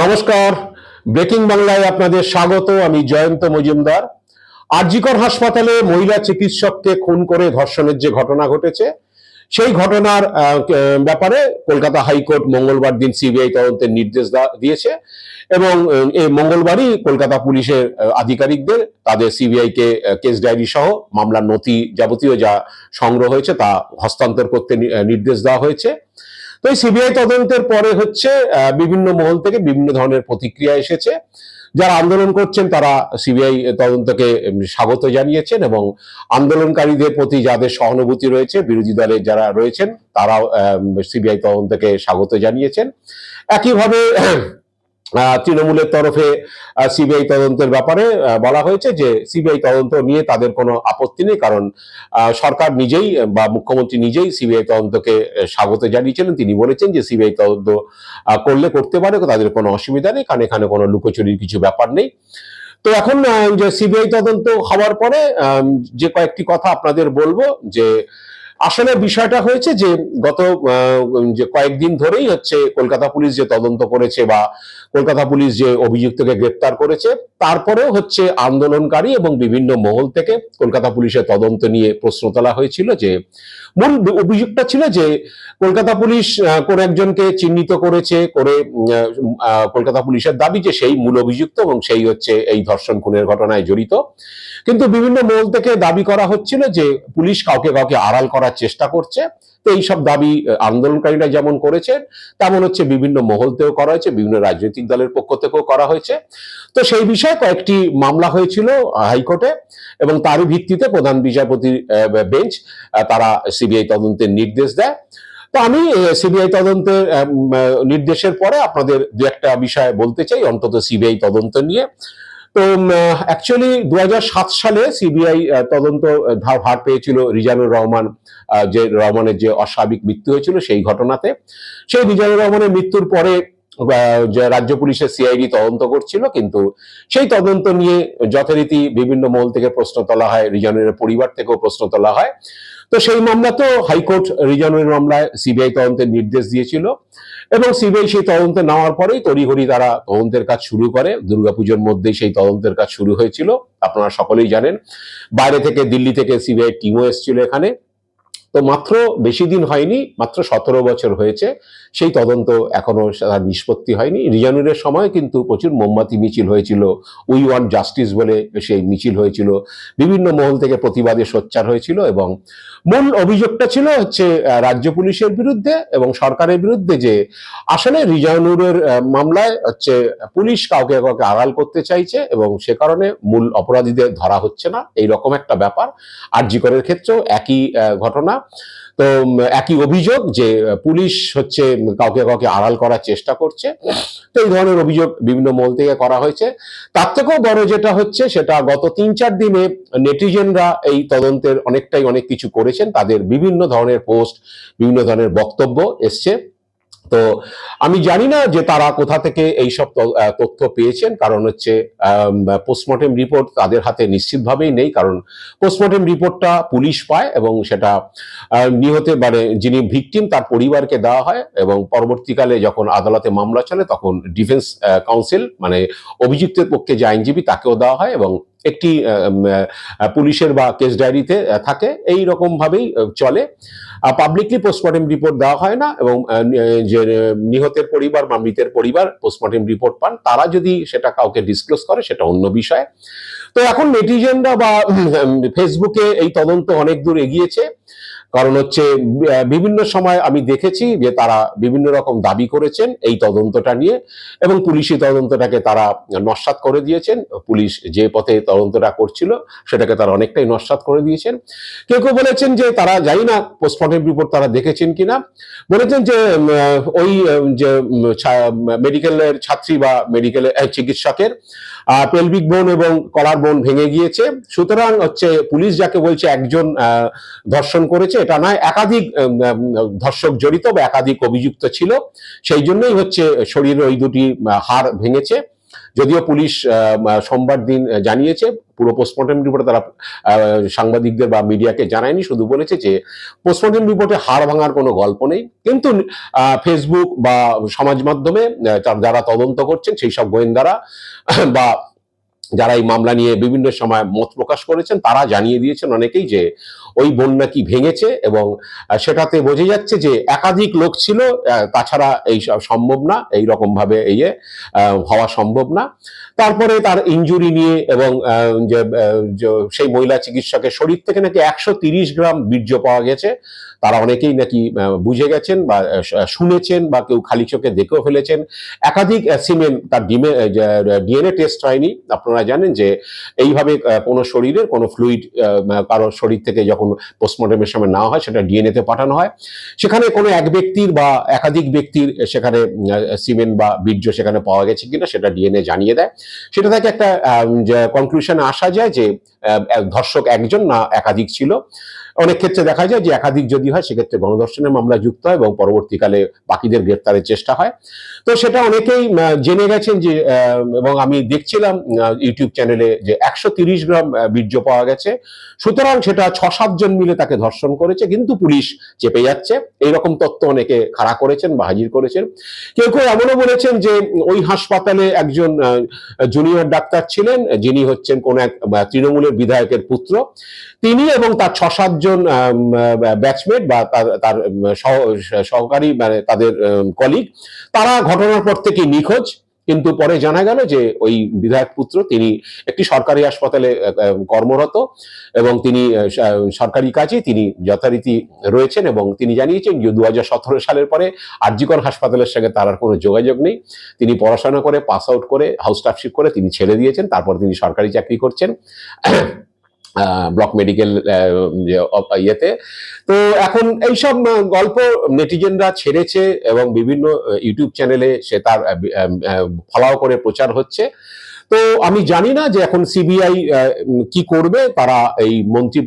নমস্কার। ব্রেকিং বাংলায় আপনাদের স্বাগত, আমি জয়ন্ত মজুমদার। আরজিকর হাসপাতালে মহিলা চিকিৎসককে খুন করে ধর্ষণের যে ঘটনা ঘটেছে, সেই ঘটনার ব্যাপারে কলকাতা হাইকোর্ট মঙ্গলবার দিন সিবিআই তদন্তের নির্দেশ দিয়েছে এবং এই মঙ্গলবারই কলকাতা পুলিশের আধিকারিকদের, তাদের সিবিআই কে কেস ডায়েরি সহ মামলার নথি যাবতীয় যা সংগ্রহ হয়েছে তা হস্তান্তর করতে নির্দেশ দেওয়া হয়েছে। তো এই সিবিআই তদন্তের পরে হচ্ছে বিভিন্ন মহল থেকে বিভিন্ন ধরনের প্রতিক্রিয়া এসেছে। যারা আন্দোলন করছেন, তারা সিবিআই তদন্তকে স্বাগত জানিয়েছেন এবং আন্দোলনকারীদের প্রতি যাদের সহানুভূতি রয়েছে, বিরোধী দলের যারা রয়েছেন, তারাও সিবিআই তদন্তকে স্বাগত জানিয়েছেন। একইভাবে তৃণমূলের তরফে সিবিআই তদন্তের ব্যাপারে বলা হয়েছে যে সিবিআই তদন্ত নিয়ে তাদের কোনো আপত্তি নেই, কারণ সরকার নিজেই, বা মুখ্যমন্ত্রী নিজেই সিবিআই তদন্তকে স্বাগত জানিয়েছিলেন। তিনি বলেছেন যে সিবিআই তদন্ত করলে করতে পারে তাদের কোনো অসুবিধা নেই, কারণ এখানে কোনো লুকোচুরির কিছু ব্যাপার নেই। তো এখন যে সিবিআই তদন্ত হওয়ার পরে যে কয়েকটি কথা আপনাদের বলব, যে আসলে বিষয়টা হয়েছে যে গত যে কয়েকদিন ধরেই হচ্ছে কলকাতা পুলিশ যে তদন্ত করেছে বা কলকাতা পুলিশ যে অভিযুক্তকে গ্রেপ্তার করেছে, তারপরেও হচ্ছে আন্দোলনকারী এবং বিভিন্ন মহল থেকে কলকাতা পুলিশের তদন্ত নিয়ে প্রশ্ন তোলা হয়েছিল যে, মূল অভিযোগটা ছিল যে, কলকাতা পুলিশ কোন একজনকে চিহ্নিত করেছে, করে কলকাতা পুলিশের দাবি যে সেই মূল অভিযুক্ত এবং সেই হচ্ছে এই ধর্ষণ খুনের ঘটনায় জড়িত। কিন্তু বিভিন্ন মহল থেকে দাবি করা হচ্ছিল যে, পুলিশ কাউকে কাউকে আড়াল করার চেষ্টা করছে। তো এইসব দাবি আন্দোলনকারীরা যেমন করেছেন তেমন হচ্ছে বিভিন্ন মহল থেকেও করা হয়েছে, বিভিন্ন রাজনৈতিক দলের পক্ষ থেকেও করা হয়েছে। তো সেই বিষয়ে কয়েকটি মামলা হয়েছিল হাইকোর্টে এবং তারই ভিত্তিতে প্রধান বিচারপতির বেঞ্চ তারা সিবিআই তদন্তের নির্দেশ দেয়। তো আমি সিবিআই তদন্তের নির্দেশের পরে আপনাদের দু একটা বিষয়ে বলতে চাই, অন্তত সিবিআই তদন্ত নিয়ে। তো অ্যাকচুয়ালি দু সালে সিবিআই তদন্ত ধার ভার পেয়েছিল রিজানুর রহমান যে রহমানের যে অস্বাভাবিক মৃত্যু হয়েছিল সেই ঘটনাতে। সেই রিজানুর রহমানের মৃত্যুর পরে রাজ্য পুলিশের সিআইডি তদন্ত করছিল, কিন্তু সেই তদন্ত নিয়ে যথারীতি বিভিন্ন মহল থেকে প্রশ্ন তোলা হয়, রিজানুরের পরিবার থেকেও প্রশ্ন তোলা হয়। তো সেই মামলা তো হাইকোর্ট রিজানুরের মামলায় সিবিআই তদন্তের নির্দেশ দিয়েছিল। এবং সিবিআই সেই তদন্তে নেওয়ার পরেই তড়িঘড়ি তারা তদন্তের কাজ শুরু করে। দুর্গাপুজোর মধ্যেই সেই তদন্তের কাজ শুরু হয়েছিল। আপনারা সকলেই জানেন। বাইরে থেকে দিল্লি থেকে সিবিআই টিমও এসেছিল এখানে। তো মাত্র বেশি দিন হয়নি, মাত্র সতেরো বছর হয়েছে। সেই তদন্ত এখনও তার নিষ্পত্তি হয়নি। রিজানুরের সময় কিন্তু প্রচুর মোমবাতি মিছিল হয়েছিল, উই ওয়ান্ট জাস্টিস বলে সেই মিছিল হয়েছিল। বিভিন্ন মহল থেকে প্রতিবাদে সোচ্চার হয়েছিল এবং মূল অভিযোগটা ছিল হচ্ছে রাজ্য পুলিশের বিরুদ্ধে এবং সরকারের বিরুদ্ধে যে আসলে রিজানুরের মামলায় হচ্ছে পুলিশ কাউকে কাউকে আড়াল করতে চাইছে এবং সে কারণে মূল অপরাধীদের ধরা হচ্ছে না। এই রকম একটা ব্যাপার। আরজিকরের ক্ষেত্রেও একই ঘটনা। তো একই অভিযোগ যে পুলিশ হচ্ছে কাউকে কাউকে আড়াল করার চেষ্টা করছে। তো এই ধরনের অভিযোগ বিভিন্ন মহল থেকে করা হয়েছে। তার থেকেও বড় যেটা হচ্ছে, সেটা গত তিন চার দিনে নেটিজেনরা এই তদন্তের অনেকটাই অনেক কিছু করেছেন। তাদের বিভিন্ন ধরনের পোস্ট, বিভিন্ন ধরনের বক্তব্য এসছে। তো আমি জানি না যে তারা কোথা থেকে এই সব তথ্য পেয়েছেন, কারণ হচ্ছে পোস্টমর্টেম রিপোর্ট তাদের হাতে নিশ্চিতভাবেই নেই, কারণ পোস্টমর্টেম রিপোর্টটা পুলিশ পায় এবং সেটা নিহতে মানে যিনি ভিকটিম তার পরিবারকে দেওয়া হয় এবং পরবর্তীকালে যখন আদালতে মামলা চলে তখন ডিফেন্স কাউন্সিল মানে অভিযুক্তের পক্ষে যে আইনজীবী তাকেও দেওয়া হয় এবং একটি পুলিশের বা কেস ডায়েরিতে থাকে। এই রকম ভাবেই চলে। পাবলিকলি পোস্টমর্টেম রিপোর্ট দেওয়া হয় না এবং যে, নিহতের পরিবার বা মৃতের পরিবার পোস্টমর্টেম রিপোর্ট পান, তারা যদি সেটা কাউকে ডিসক্লোজ করে, সেটা অন্য বিষয়। তো এখন নেটিজেনরা বা ফেসবুকে এই তদন্ত অনেক দূর এগিয়েছে। কারণ হচ্ছে বিভিন্ন সময় আমি দেখেছি যে তারা বিভিন্ন রকম দাবি করেছেন এই তদন্তটা নিয়ে এবং পুলিশি তদন্তটাকে তারা নস্বাত করে দিয়েছেন। পুলিশ যে পথে তদন্তটা করছিল সেটাকে তারা অনেকটাই নস্বাত করে দিয়েছেন। কেউ কেউ বলেছেন যে তারা জানি না পোস্টমর্টম রিপোর্ট তারা দেখেছেন কিনা। বলেছেন যে ওই যে মেডিকেলের ছাত্রী বা মেডিকেলের চিকিৎসকের পেলভিক বোন এবং কলার বোন ভেঙে গিয়েছে। সুতরাং হচ্ছে পুলিশ যাকে বলছে একজন ধর্ষণ করেছে, এটা নয়, একাধিক ধর্ষক জড়িত বা একাধিক অভিযুক্ত ছিল। সেই জন্যই হচ্ছে শরীরের ওই দুটি হাড় ভেঙেছে। যদিও পুলিশ সোমবার দিন জানিয়েছে, পুরো পোস্টমর্টম রিপোর্টে তারা সাংবাদিকদের বা মিডিয়াকে জানায়নি, শুধু বলেছে যে পোস্টমর্টম রিপোর্টে হার ভাঙার কোনো গল্প নেই। কিন্তু ফেসবুক বা সমাজ মাধ্যমে যারা তদন্ত করছেন, সেই সব গোয়েন্দারা, বা যারা এই মামলা নিয়ে বিভিন্ন সময় মত প্রকাশ করেছেন, তারা জানিয়ে দিয়েছেন অনেকেই যে ওই বন্যা কি ভেঙেছে এবং সেটাতে বোঝা যাচ্ছে যে একাধিক লোক ছিল তাছাড়া এই সম্ভব না, এই রকম ভাবে ইয়ে হওয়া সম্ভব না। তারপরে তার ইনজুরি নিয়ে এবং যে সেই মহিলা চিকিৎসকের শরীর থেকে নাকি একশো তিরিশ গ্রাম বীর্য পাওয়া গেছে। তারা অনেকেই নাকি বুঝে গেছেন বা শুনেছেন বা কেউ খালি চোখে দেখেও ফেলেছেন। একাধিক সিমেন্ট তার ডিমে ডিএনএ টেস্ট হয়নি। আপনারা জানেন যে এইভাবে কোনো শরীরের, কোনো ফ্লুইড কারোর শরীর থেকে যখন পোস্টমর্টমের সময় নেওয়া হয়, সেটা ডিএনএ তে পাঠানো হয়। সেখানে কোনো এক ব্যক্তির বা একাধিক ব্যক্তির সেখানে সিমেন্ট বা বীর্য সেখানে পাওয়া গেছে কিনা, সেটা ডিএনএ জানিয়ে দেয়। সেটা থেকে একটা কনক্লুশনে আসা যায় যে ধর্ষক একজন না একাধিক ছিল। অনেক ক্ষেত্রে দেখা যায় যে একাধিক যদি হয়, সেক্ষেত্রে গণধর্ষণের মামলা যুক্ত হয় এবং পরবর্তীকালে বাকিদের গ্রেপ্তারের চেষ্টা হয়। তো সেটা অনেকেই জেনে গেছেন যে এবং আমি দেখছিলাম ইউটিউব চ্যানেলে যে একশো তিরিশ গ্রাম বীর্য পাওয়া গেছে। সুতরাং সেটা ছ সাতজন মিলে তাকে ধর্ষণ করেছে, কিন্তু পুলিশ চেপে যাচ্ছে। এইরকম তত্ত্ব অনেকে খাড়া করেছেন বা হাজির করেছেন। কেউ কেউ এমনও বলেছেন যে, ওই হাসপাতালে একজন জুনিয়র ডাক্তার ছিলেন, যিনি হচ্ছেন কোন এক তৃণমূলের বিধায়কের পুত্র। তিনি এবং তার ছ সাতজন ব্যাচমেট বা তার তার সহ- সহকারী মানে তাদের কলিগ তারা ঘটনার পর থেকে নিখোঁজ। কিন্তু পরে জানা গেল যে ওই বিধায়ক পুত্র, তিনি একটি সরকারি হাসপাতালে কর্মরত এবং তিনি সরকারি কাজে তিনি যথারীতি রয়েছেন এবং তিনি জানিয়েছেন যে দু হাজার সতেরো সালের পরে আরজিকর হাসপাতালের সঙ্গে তার আর কোনো যোগাযোগ নেই। তিনি পড়াশোনা করে পাস আউট করে হাউস স্টাফশিপ করে তিনি ছেড়ে দিয়েছেন। তারপর তিনি সরকারি চাকরি করছেন। ব্লক মেডিকেল ইয়েতে। তো এখন এইসব গল্প নেটিজেনরা ছেড়েছে এবং বিভিন্ন ইউটিউব চ্যানেলে সে তার ফলাও করে প্রচার হচ্ছে। তো আমি জানি না যে এখন সিবিআই কি করবে। তারা এই মন্ত্রী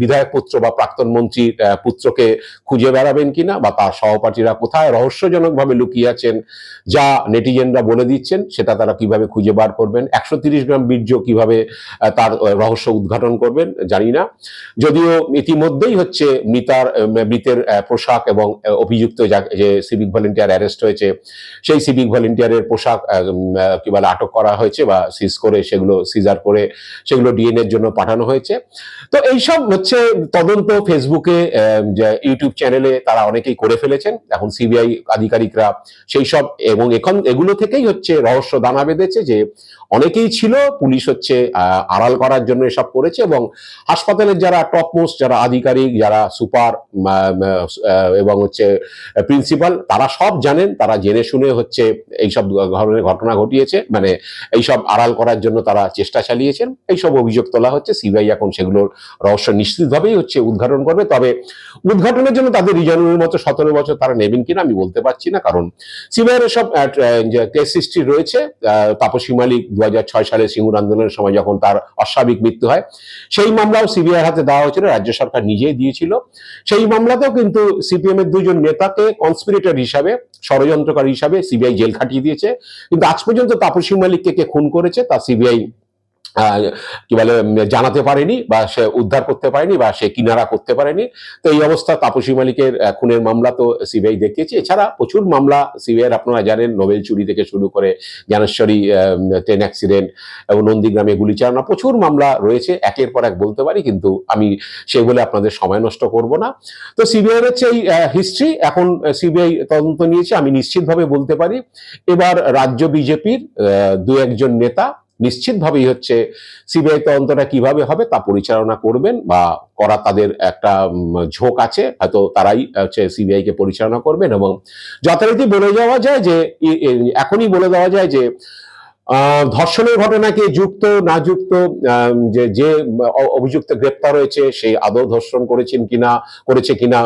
বিধায়ক পুত্র বা প্রাক্তন মন্ত্রীর পুত্রকে খুঁজে বেড়াবেন কিনা বা তার সহপাঠীরা কোথায় রহস্যজনকভাবে লুকিয়ে আছেন যা নেটিজেনরা বলে দিচ্ছেন, সেটা তারা কীভাবে খুঁজে বার করবেন, একশো তিরিশ গ্রাম বীর্য কীভাবে তার রহস্য উদ্ঘাটন করবেন, জানি না। যদিও ইতিমধ্যেই হচ্ছে মৃতার মৃতের পোশাক এবং অভিযুক্ত যে সিভিক ভলেন্টিয়ার অ্যারেস্ট হয়েছে, সেই সিভিক ভলেন্টিয়ারের পোশাক কি বলে, আটক করা হয়েছে। বা সিজ করে সেগুলো সিজার করে সেগুলো ডিএনএর জন্য পাঠানো হয়েছে। তো এইসব হচ্ছে তদন্ত ফেসবুকে ইউটিউব চ্যানেলে তারা অনেকেই করে ফেলেছেন। এখন সিবিআই আধিকারিকরা সেই সব এবং এখন এগুলো থেকেই হচ্ছে রহস্য দানা বেঁধেছে যে অনেকেই ছিল, পুলিশ হচ্ছে আড়াল করার জন্য এসব করেছে এবং হাসপাতালের যারা টপ মোস্ট যারা আধিকারিক, যারা সুপার এবং হচ্ছে প্রিন্সিপাল তারা সব জানেন, তারা জেনে শুনে হচ্ছে এইসব ধরনের ঘটনা ঘটিয়েছে। মানে এইসব আড়াল করার জন্য তারা চেষ্টা চালিয়েছেন। এইসব অভিযোগ তোলা হচ্ছে। সিবিআই এখন সেগুলোর রহস্য নিশ্চিতভাবেই হচ্ছে উদ্ঘাটন করবে। তবে উদ্ঘাটনের জন্য তাদের রিজানুর মতো সতেরো বছর তারা নেবেন কিনা আমি বলতে পারছি না। কারণ সিবিআইয়ের সব কেস হিস্ট্রি রয়েছে তাপসী মালিক দু সালে সিঙ্গুর আন্দোলনের সময় যখন তার অস্বাভাবিক মৃত্যু হয়, সেই মামলাও সিবিআই হাতে দেওয়া হয়েছিল, রাজ্য সরকার নিজেই দিয়েছিল। সেই মামলাতেও কিন্তু সিপিএম এর দুজন নেতাকে কনস্পিরেটর হিসাবে, ষড়যন্ত্রকারী হিসাবে সিবিআই জেল খাটিয়ে দিয়েছে। কিন্তু আজ পর্যন্ত তাপসী মালিককে কে খুন করেছে তা সিবিআই কি বলে জানাতে পারেনি বা সে উদ্ধার করতে পারেনি বা সে কিনারা করতে পারেনি। তো এই অবস্থা তাপসী মালিকের খুনের মামলা তো সিবিআই দেখিয়েছে। এছাড়া প্রচুর মামলা সিবিআই আপনারা জানেন, নোবেল চুরি থেকে শুরু করে জ্ঞানেশ্বরী ট্রেন অ্যাক্সিডেন্ট এবং নন্দীগ্রামে গুলি চালানো, প্রচুর মামলা রয়েছে, একের পর এক বলতে পারি, কিন্তু আমি সেগুলো আপনাদের সময় নষ্ট করব না। তো সিবিআই হচ্ছে এই হিস্ট্রি এখন সিবিআই তদন্ত নিয়েছে, আমি নিশ্চিতভাবে বলতে পারি। এবার রাজ্য বিজেপির দু একজন নেতা নিশ্চিতভাবেই হচ্ছে সিবিআই তদন্তটা কীভাবে হবে তা পরিচালনা করবেন বা করা তাদের একটা ঝোঁক আছে, হয়তো তারাই হচ্ছে সিবিআই কে পরিচালনা করবেন এবং যথারীতি বলে যাওয়া যায় যে এখনই বলে দেওয়া যায় যে ধর্ষণের ঘটনাকে যুক্ত, না যুক্ত? যে যে অভিযুক্ত গ্রেপ্তার হয়েছে সেই আদৌ ধর্ষণ করেছেন কিনা, করেছে কিনা?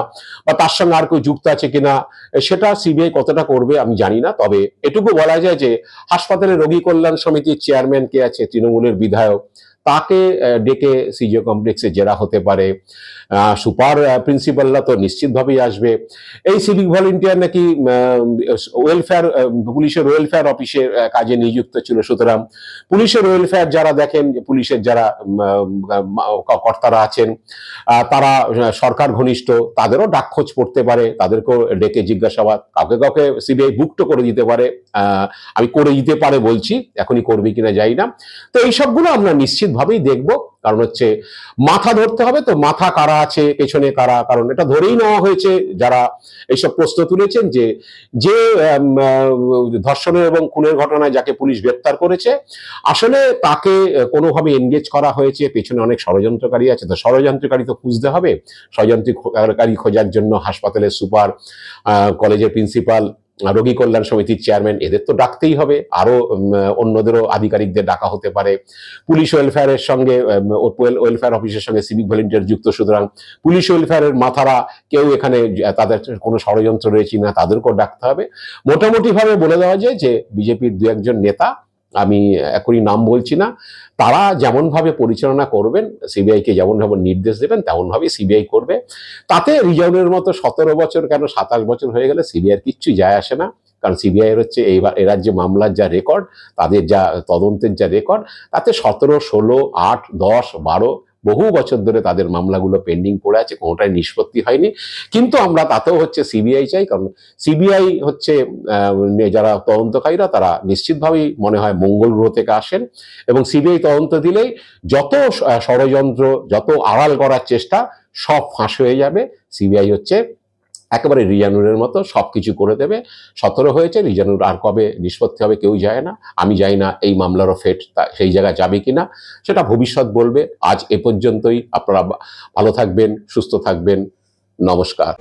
বা তার সঙ্গে আর কেউ যুক্ত আছে কিনা? সেটা সিবিআই কতটা করবে আমি জানি না, তবে এটুকু বলা যায় যে, হাসপাতালে রোগী কল্যাণ সমিতির চেয়ারম্যান কে আছে তৃণমূলের বিধায়ক তাকে ডেকে সিজিও কমপ্লেক্সে জেরা হতে পারে। সুপার প্রিন্সিপালরা তো নিশ্চিতভাবেই আসবে। এই সিভিক ভলেন্টিয়ার নাকি ওয়েলফেয়ার পুলিশের ওয়েলফেয়ার অফিসের কাজে নিযুক্ত ছিল। সুতরাং পুলিশের ওয়েলফেয়ার যারা দেখেন পুলিশের যারা কর্তারা আছেন তারা সরকার ঘনিষ্ঠ, তাদেরও ডাকখোঁজ পড়তে পারে, তাদেরকেও ডেকে জিজ্ঞাসাবাদ। কাউকে কাউকে সিবিআই বুকটো করে দিতে পারে আমি করে দিতে পারে বলছি, এখনই করবে কিনা যাই না। তো এই সবগুলো আমরা নিশ্চিতভাবেই দেখব। কারণ হচ্ছে মাথা ধরতে হবে তো মাথা কারা আছে, পেছনে কারা? কারণ এটা ধরেই নেওয়া হয়েছে যারা এইসব প্রশ্ন তুলেছেন যে যে ধর্ষণের এবং খুনের ঘটনায় যাকে পুলিশ গ্রেপ্তার করেছে, আসলে তাকে কোনোভাবে এনগেজ করা হয়েছে। পেছনে অনেক ষড়যন্ত্রকারী আছে। তো ষড়যন্ত্রকারী তো খুঁজতে হবে। ষড়যন্ত্রকারী খোঁজার জন্য হাসপাতালের সুপার কলেজের প্রিন্সিপাল রোগী কল্যাণ সমিতির চেয়ারম্যান এদের তো ডাকতেই হবে। আরও অন্যদেরও আধিকারিকদের ডাকা হতে পারে। পুলিশ ওয়েলফেয়ারের সঙ্গে ওয়েল- ওয়েলফেয়ার অফিসের সঙ্গে সিভিক ভলেন্টিয়ার যুক্ত, সুতরাং পুলিশ ওয়েলফেয়ারের মাথারা কেউ এখানে তাদের কোনো ষড়যন্ত্র রয়েছে না তাদেরকেও ডাকতে হবে। মোটামুটিভাবে বলে দেওয়া যায় যে, বিজেপির দু একজন নেতা আমি এখনই নাম বলছি না, তারা যেমনভাবে পরিচালনা করবেন, সিবিআইকে যেমনভাবে নির্দেশ দেবেন, তেমনভাবেই সিবিআই করবে। তাতে রিজাউনের মতো সতেরো বছর কেন সাতাশ বছর হয়ে গেলে সিবিআই কিচ্ছু যায় আসে না। কারণ সিবিআইয়ের হচ্ছে এইবার এ রাজ্যে মামলার যা রেকর্ড, তাদের যা তদন্তের যা রেকর্ড, তাতে সতেরো, ষোলো, আট, দশ, বারো বহু বছর ধরে তাদের মামলাগুলো পেন্ডিং পড়ে আছে, কোনোটাই নিষ্পত্তি হয়নি। কিন্তু আমরা তাতেও হচ্ছে সিবিআই চাই, কারণ সিবিআই হচ্ছে যারা তদন্তকারীরা, তারা নিশ্চিতভাবেই মনে হয় মঙ্গল গ্রহ থেকে আসেন এবং সিবিআই তদন্ত দিলেই যত ষড়যন্ত্র, যত আড়াল করার চেষ্টা সব ফাঁস হয়ে যাবে। সিবিআই হচ্ছে একেবারে রিজানুরের মতো সব কিছু করে দেবে। সতেরো হয়েছে, রিজানুর আর কবে নিষ্পত্তি হবে কেউ যায় না। আমি যাই না এই মামলারও ফেট সেই জায়গায় যাবে কি না সেটা ভবিষ্যৎ বলবে। আজ এ পর্যন্তই। আপনারা ভালো থাকবেন, সুস্থ থাকবেন। নমস্কার।